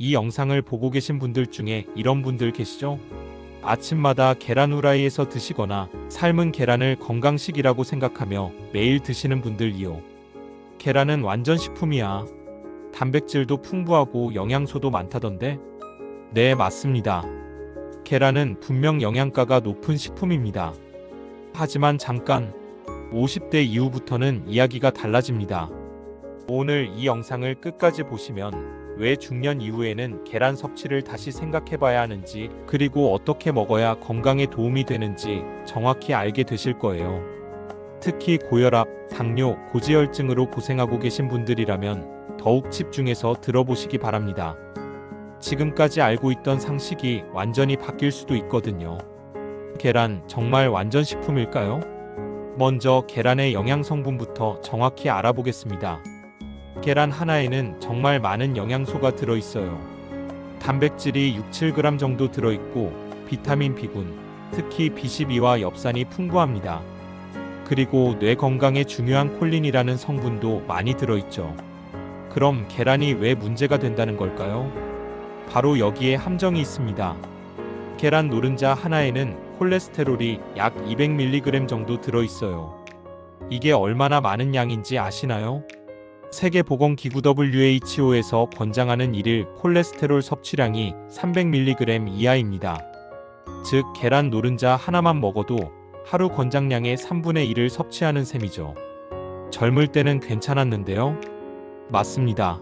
이 영상을 보고 계신 분들 중에 이런 분들 계시죠? 아침마다 계란 후라이에서 드시거나 삶은 계란을 건강식이라고 생각하며 매일 드시는 분들이요. 계란은 완전 식품이야. 단백질도 풍부하고 영양소도 많다던데? 네, 맞습니다. 계란은 분명 영양가가 높은 식품입니다. 하지만 잠깐, 50대 이후부터는 이야기가 달라집니다. 오늘 이 영상을 끝까지 보시면 왜 중년 이후에는 계란 섭취를 다시 생각해 봐야 하는지, 그리고 어떻게 먹어야 건강에 도움이 되는지 정확히 알게 되실 거예요. 특히 고혈압, 당뇨, 고지혈증으로 고생하고 계신 분들이라면 더욱 집중해서 들어보시기 바랍니다. 지금까지 알고 있던 상식이 완전히 바뀔 수도 있거든요. 계란 정말 완전 식품일까요? 먼저 계란의 영양 성분부터 정확히 알아보겠습니다. 계란 하나에는 정말 많은 영양소가 들어 있어요. 단백질이 6, 7g 정도 들어 있고 비타민 B군, 특히 B12와 엽산이 풍부합니다. 그리고 뇌 건강에 중요한 콜린이라는 성분도 많이 들어 있죠. 그럼 계란이 왜 문제가 된다는 걸까요? 바로 여기에 함정이 있습니다. 계란 노른자 하나에는 콜레스테롤이 약 200mg 정도 들어 있어요. 이게 얼마나 많은 양인지 아시나요? 세계보건기구 WHO에서 권장하는 일일 콜레스테롤 섭취량이 300mg 이하입니다. 즉, 계란 노른자 하나만 먹어도 하루 권장량의 3분의 1을 섭취하는 셈이죠. 젊을 때는 괜찮았는데요. 맞습니다.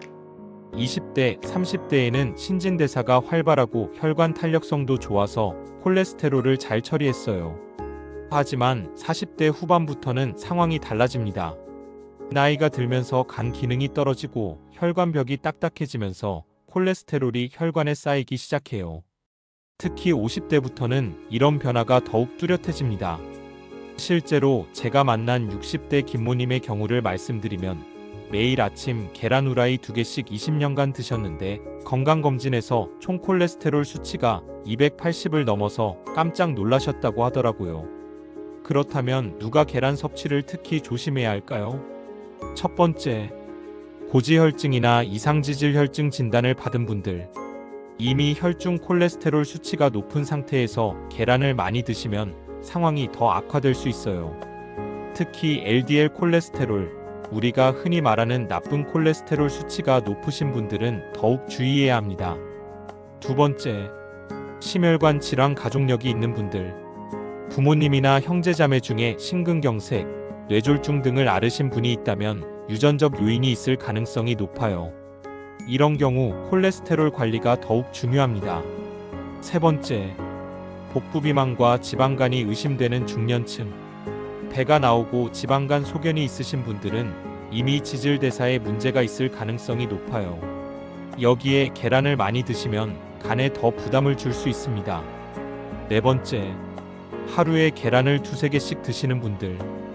20대, 30대에는 신진대사가 활발하고 혈관 탄력성도 좋아서 콜레스테롤을 잘 처리했어요. 하지만 40대 후반부터는 상황이 달라집니다. 나이가 들면서 간 기능이 떨어지고 혈관벽이 딱딱해지면서 콜레스테롤이 혈관에 쌓이기 시작해요. 특히 50대부터는 이런 변화가 더욱 뚜렷해집니다. 실제로 제가 만난 60대 김모님의 경우를 말씀드리면 매일 아침 계란 후라이 2개씩 20년간 드셨는데 건강검진에서 총 콜레스테롤 수치가 280을 넘어서 깜짝 놀라셨다고 하더라고요. 그렇다면 누가 계란 섭취를 특히 조심해야 할까요? 첫 번째, 고지혈증이나 이상지질혈증 진단을 받은 분들. 이미 혈중 콜레스테롤 수치가 높은 상태에서 계란을 많이 드시면 상황이 더 악화될 수 있어요. 특히 LDL 콜레스테롤, 우리가 흔히 말하는 나쁜 콜레스테롤 수치가 높으신 분들은 더욱 주의해야 합니다. 두 번째, 심혈관 질환 가족력이 있는 분들. 부모님이나 형제자매 중에 심근경색, 뇌졸중 등을 앓으신 분이 있다면 유전적 요인이 있을 가능성이 높아요. 이런 경우 콜레스테롤 관리가 더욱 중요합니다. 세 번째, 복부 비만과 지방간이 의심되는 중년층. 배가 나오고 지방간 소견이 있으신 분들은 이미 지질대사에 문제가 있을 가능성이 높아요. 여기에 계란을 많이 드시면 간에 더 부담을 줄 수 있습니다. 네 번째, 하루에 계란을 두세 개씩 드시는 분들.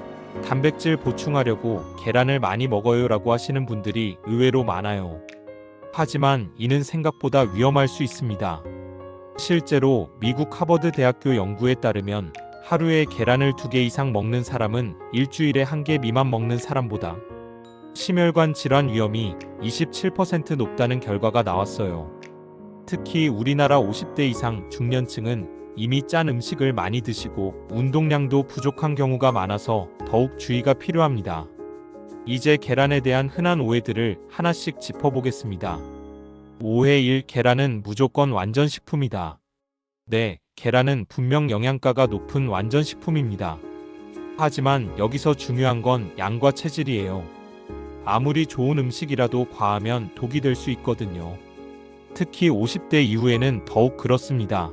단백질 보충하려고 계란을 많이 먹어요 라고 하시는 분들이 의외로 많아요. 하지만 이는 생각보다 위험할 수 있습니다. 실제로 미국 하버드 대학교 연구에 따르면 하루에 계란을 두개 이상 먹는 사람은 일주일에 한개 미만 먹는 사람보다 심혈관 질환 위험이 27% 높다는 결과가 나왔어요. 특히 우리나라 50대 이상 중년층은 이미 짠 음식을 많이 드시고 운동량도 부족한 경우가 많아서 더욱 주의가 필요합니다. 이제 계란에 대한 흔한 오해들을 하나씩 짚어보겠습니다. 오해 1. 계란은 무조건 완전 식품이다. 네, 계란은 분명 영양가가 높은 완전 식품입니다. 하지만 여기서 중요한 건 양과 체질이에요. 아무리 좋은 음식이라도 과하면 독이 될 수 있거든요. 특히 50대 이후에는 더욱 그렇습니다.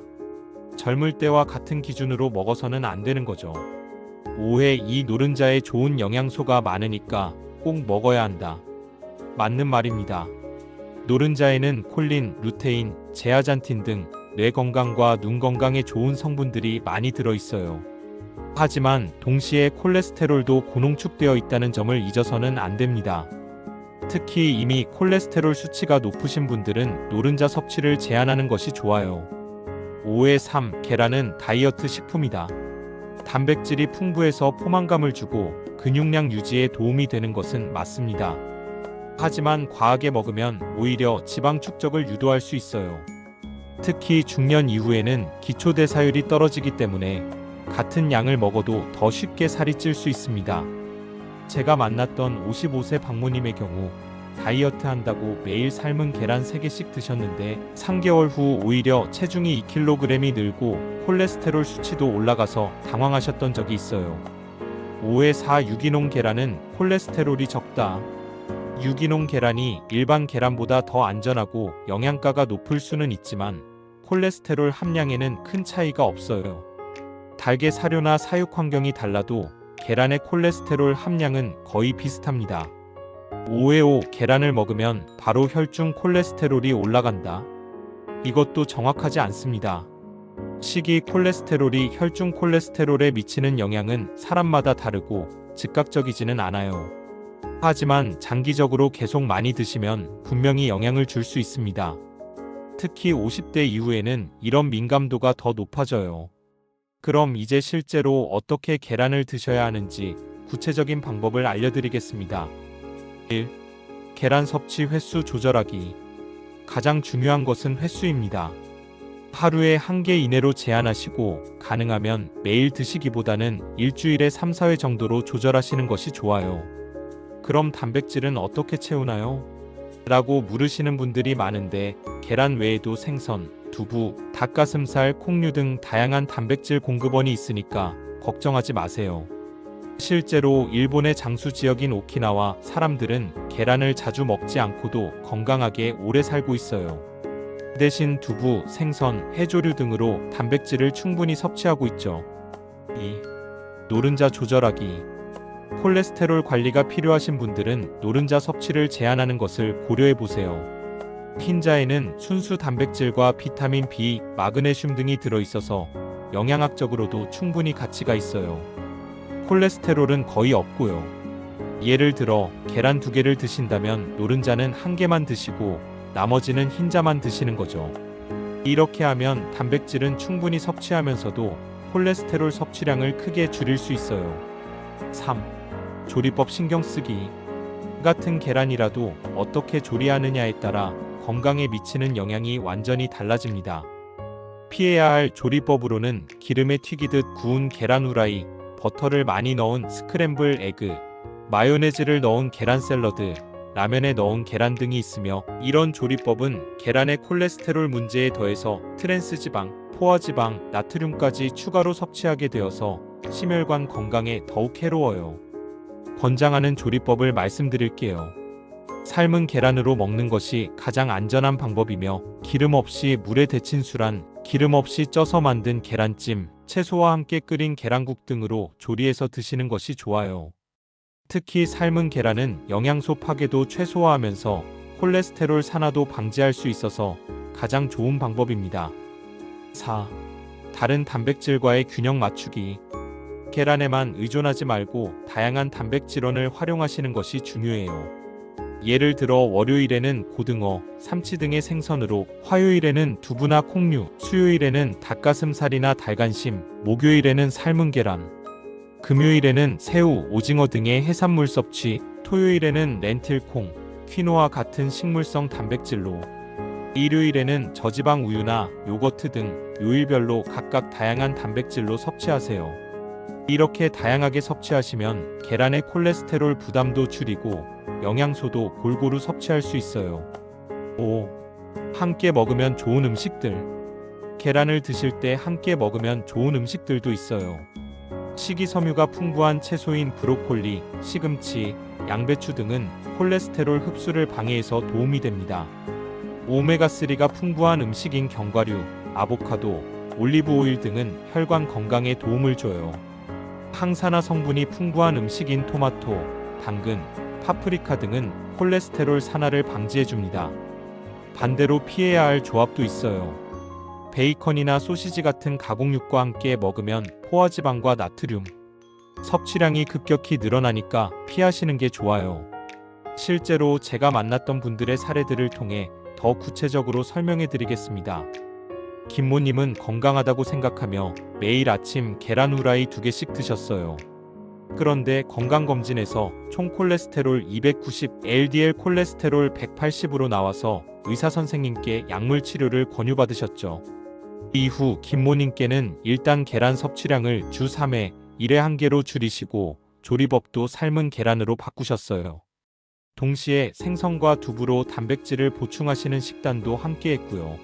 젊을 때와 같은 기준으로 먹어서는 안 되는 거죠. 5회 이 노른자에 좋은 영양소가 많으니까 꼭 먹어야 한다. 맞는 말입니다. 노른자에는 콜린, 루테인, 제아잔틴 등 뇌 건강과 눈 건강에 좋은 성분들이 많이 들어 있어요. 하지만 동시에 콜레스테롤도 고농축되어 있다는 점을 잊어서는 안 됩니다. 특히 이미 콜레스테롤 수치가 높으신 분들은 노른자 섭취를 제한하는 것이 좋아요. 5회 3. 계란은 다이어트 식품이다. 단백질이 풍부해서 포만감을 주고 근육량 유지에 도움이 되는 것은 맞습니다. 하지만 과하게 먹으면 오히려 지방 축적을 유도할 수 있어요. 특히 중년 이후에는 기초 대사율이 떨어지기 때문에 같은 양을 먹어도 더 쉽게 살이 찔 수 있습니다. 제가 만났던 55세 박모님의 경우 다이어트 한다고 매일 삶은 계란 3개씩 드셨는데 3개월 후 오히려 체중이 2kg이 늘고 콜레스테롤 수치도 올라가서 당황하셨던 적이 있어요. 5회 4 유기농 계란은 콜레스테롤이 적다. 유기농 계란이 일반 계란보다 더 안전하고 영양가가 높을 수는 있지만 콜레스테롤 함량에는 큰 차이가 없어요. 닭의 사료나 사육 환경이 달라도 계란의 콜레스테롤 함량은 거의 비슷합니다. 5회5 계란을 먹으면 바로 혈중 콜레스테롤이 올라간다. 이것도 정확하지 않습니다. 식이 콜레스테롤이 혈중 콜레스테롤에 미치는 영향은 사람마다 다르고 즉각적이지는 않아요. 하지만 장기적으로 계속 많이 드시면 분명히 영향을 줄 수 있습니다. 특히 50대 이후에는 이런 민감도가 더 높아져요. 그럼 이제 실제로 어떻게 계란을 드셔야 하는지 구체적인 방법을 알려드리겠습니다. 1. 계란 섭취 횟수 조절하기. 가장 중요한 것은 횟수입니다. 하루에 한 개 이내로 제한하시고 가능하면 매일 드시기보다는 일주일에 3, 4회 정도로 조절하시는 것이 좋아요. 그럼 단백질은 어떻게 채우나요? 라고 물으시는 분들이 많은데 계란 외에도 생선, 두부, 닭가슴살, 콩류 등 다양한 단백질 공급원이 있으니까 걱정하지 마세요. 실제로 일본의 장수 지역인 오키나와 사람들은 계란을 자주 먹지 않고도 건강하게 오래 살고 있어요. 대신 두부, 생선, 해조류 등으로 단백질을 충분히 섭취하고 있죠. 2. 노른자 조절하기. 콜레스테롤 관리가 필요하신 분들은 노른자 섭취를 제한하는 것을 고려해 보세요. 흰자에는 순수 단백질과 비타민 B, 마그네슘 등이 들어 있어서 영양학적으로도 충분히 가치가 있어요. 콜레스테롤은 거의 없고요. 예를 들어 계란 두 개를 드신다면 노른자는 한 개만 드시고 나머지는 흰자만 드시는 거죠. 이렇게 하면 단백질은 충분히 섭취하면서도 콜레스테롤 섭취량을 크게 줄일 수 있어요. 3. 조리법 신경 쓰기. 같은 계란이라도 어떻게 조리하느냐에 따라 건강에 미치는 영향이 완전히 달라집니다. 피해야 할 조리법으로는 기름에 튀기듯 구운 계란 후라이, 버터를 많이 넣은 스크램블 에그, 마요네즈를 넣은 계란 샐러드, 라면에 넣은 계란 등이 있으며 이런 조리법은 계란의 콜레스테롤 문제에 더해서 트랜스지방, 포화지방, 나트륨까지 추가로 섭취하게 되어서 심혈관 건강에 더욱 해로워요. 권장하는 조리법을 말씀드릴게요. 삶은 계란으로 먹는 것이 가장 안전한 방법이며 기름 없이 물에 데친 술안, 기름 없이 쪄서 만든 계란찜, 채소와 함께 끓인 계란국 등으로 조리해서 드시는 것이 좋아요. 특히 삶은 계란은 영양소 파괴도 최소화하면서 콜레스테롤 산화도 방지할 수 있어서 가장 좋은 방법입니다. 4. 다른 단백질과의 균형 맞추기. 계란에만 의존하지 말고 다양한 단백질원을 활용하시는 것이 중요해요. 예를 들어 월요일에는 고등어, 삼치 등의 생선으로, 화요일에는 두부나 콩류, 수요일에는 닭가슴살이나 달간심, 목요일에는 삶은 계란, 금요일에는 새우, 오징어 등의 해산물 섭취, 토요일에는 렌틸콩, 퀴노아 같은 식물성 단백질로, 일요일에는 저지방 우유나 요거트 등 요일별로 각각 다양한 단백질로 섭취하세요. 이렇게 다양하게 섭취하시면 계란의 콜레스테롤 부담도 줄이고 영양소도 골고루 섭취할 수 있어요. 5. 함께 먹으면 좋은 음식들. 계란을 드실 때 함께 먹으면 좋은 음식들도 있어요. 식이섬유가 풍부한 채소인 브로콜리, 시금치, 양배추 등은 콜레스테롤 흡수를 방해해서 도움이 됩니다. 오메가3가 풍부한 음식인 견과류, 아보카도, 올리브 오일 등은 혈관 건강에 도움을 줘요. 항산화 성분이 풍부한 음식인 토마토, 당근, 파프리카 등은 콜레스테롤 산화를 방지해 줍니다. 반대로 피해야 할 조합도 있어요. 베이컨이나 소시지 같은 가공육과 함께 먹으면 포화지방과 나트륨, 섭취량이 급격히 늘어나니까 피하시는 게 좋아요. 실제로 제가 만났던 분들의 사례들을 통해 더 구체적으로 설명해 드리겠습니다. 김모님은 건강하다고 생각하며 매일 아침 계란 후라이 두 개씩 드셨어요. 그런데 건강검진에서 총 콜레스테롤 290, LDL 콜레스테롤 180으로 나와서 의사 선생님께 약물 치료를 권유받으셨죠. 이후 김모님께는 일단 계란 섭취량을 주 3회 1회 1개로 줄이시고 조리법도 삶은 계란으로 바꾸셨어요. 동시에 생선과 두부로 단백질을 보충하시는 식단도 함께 했고요.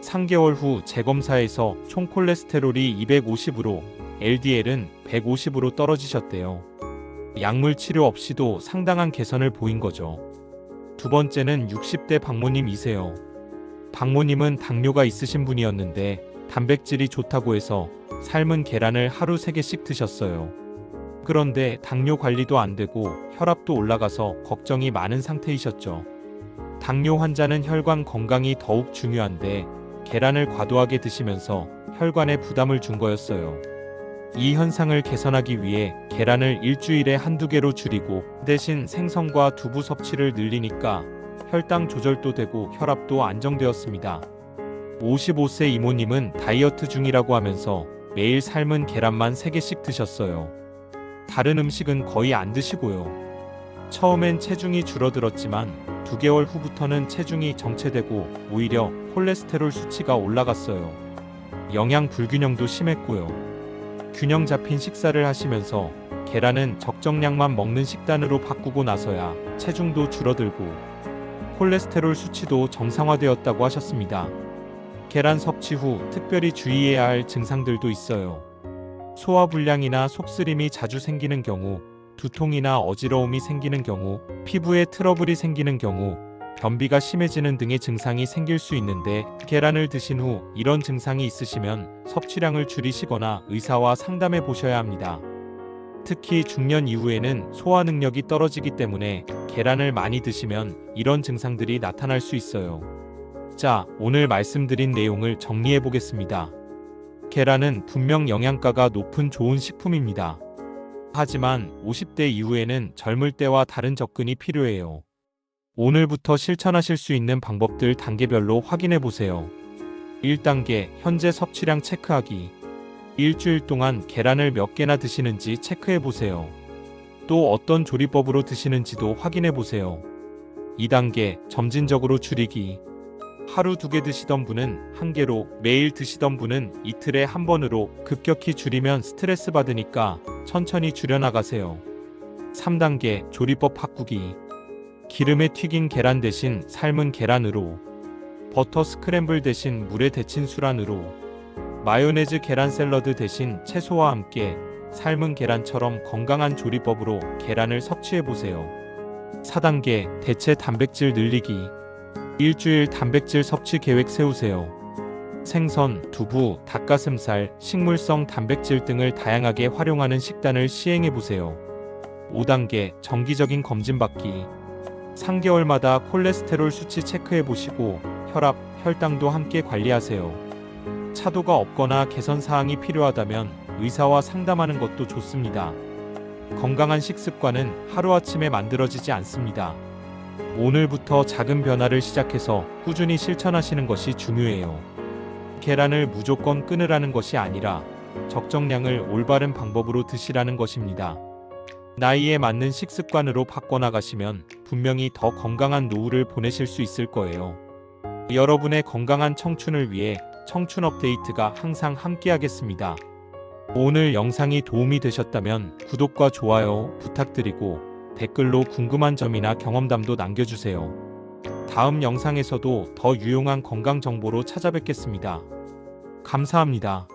3개월 후 재검사에서 총 콜레스테롤이 250으로 LDL은 150으로 떨어지셨대요. 약물 치료 없이도 상당한 개선을 보인 거죠. 두 번째는 60대 박모님이세요. 박모님은 당뇨가 있으신 분이었는데 단백질이 좋다고 해서 삶은 계란을 하루 3개씩 드셨어요. 그런데 당뇨 관리도 안 되고 혈압도 올라가서 걱정이 많은 상태이셨죠. 당뇨 환자는 혈관 건강이 더욱 중요한데 계란을 과도하게 드시면서 혈관에 부담을 준 거였어요. 이 현상을 개선하기 위해 계란을 일주일에 한두 개로 줄이고 대신 생선과 두부 섭취를 늘리니까 혈당 조절도 되고 혈압도 안정되었습니다. 55세 이모님은 다이어트 중이라고 하면서 매일 삶은 계란만 3개씩 드셨어요. 다른 음식은 거의 안 드시고요. 처음엔 체중이 줄어들었지만 2개월 후부터는 체중이 정체되고 오히려 콜레스테롤 수치가 올라갔어요. 영양 불균형도 심했고요. 균형 잡힌 식사를 하시면서 계란은 적정량만 먹는 식단으로 바꾸고 나서야 체중도 줄어들고 콜레스테롤 수치도 정상화되었다고 하셨습니다. 계란 섭취 후 특별히 주의해야 할 증상들도 있어요. 소화 불량이나 속쓰림이 자주 생기는 경우, 두통이나 어지러움이 생기는 경우, 피부에 트러블이 생기는 경우, 변비가 심해지는 등의 증상이 생길 수 있는데 계란을 드신 후 이런 증상이 있으시면 섭취량을 줄이시거나 의사와 상담해 보셔야 합니다. 특히 중년 이후에는 소화 능력이 떨어지기 때문에 계란을 많이 드시면 이런 증상들이 나타날 수 있어요. 자, 오늘 말씀드린 내용을 정리해 보겠습니다. 계란은 분명 영양가가 높은 좋은 식품입니다. 하지만 50대 이후에는 젊을 때와 다른 접근이 필요해요. 오늘부터 실천하실 수 있는 방법들 단계별로 확인해 보세요. 1단계 현재 섭취량 체크하기. 일주일 동안 계란을 몇 개나 드시는지 체크해 보세요. 또 어떤 조리법으로 드시는지도 확인해 보세요. 2단계 점진적으로 줄이기. 하루 두 개 드시던 분은 한 개로, 매일 드시던 분은 이틀에 한 번으로 급격히 줄이면 스트레스 받으니까 천천히 줄여나가세요. 3단계 조리법 바꾸기. 기름에 튀긴 계란 대신 삶은 계란으로, 버터 스크램블 대신 물에 데친 수란으로, 마요네즈 계란 샐러드 대신 채소와 함께 삶은 계란처럼 건강한 조리법으로 계란을 섭취해 보세요. 4단계 대체 단백질 늘리기. 일주일 단백질 섭취 계획 세우세요. 생선, 두부, 닭가슴살, 식물성 단백질 등을 다양하게 활용하는 식단을 시행해 보세요. 5단계 정기적인 검진 받기. 3개월마다 콜레스테롤 수치 체크해 보시고 혈압, 혈당도 함께 관리하세요. 차도가 없거나 개선 사항이 필요하다면 의사와 상담하는 것도 좋습니다. 건강한 식습관은 하루아침에 만들어지지 않습니다. 오늘부터 작은 변화를 시작해서 꾸준히 실천하시는 것이 중요해요. 계란을 무조건 끊으라는 것이 아니라 적정량을 올바른 방법으로 드시라는 것입니다. 나이에 맞는 식습관으로 바꿔나가시면 분명히 더 건강한 노후를 보내실 수 있을 거예요. 여러분의 건강한 청춘을 위해 청춘 업데이트가 항상 함께하겠습니다. 오늘 영상이 도움이 되셨다면 구독과 좋아요 부탁드리고 댓글로 궁금한 점이나 경험담도 남겨주세요. 다음 영상에서도 더 유용한 건강 정보로 찾아뵙겠습니다. 감사합니다.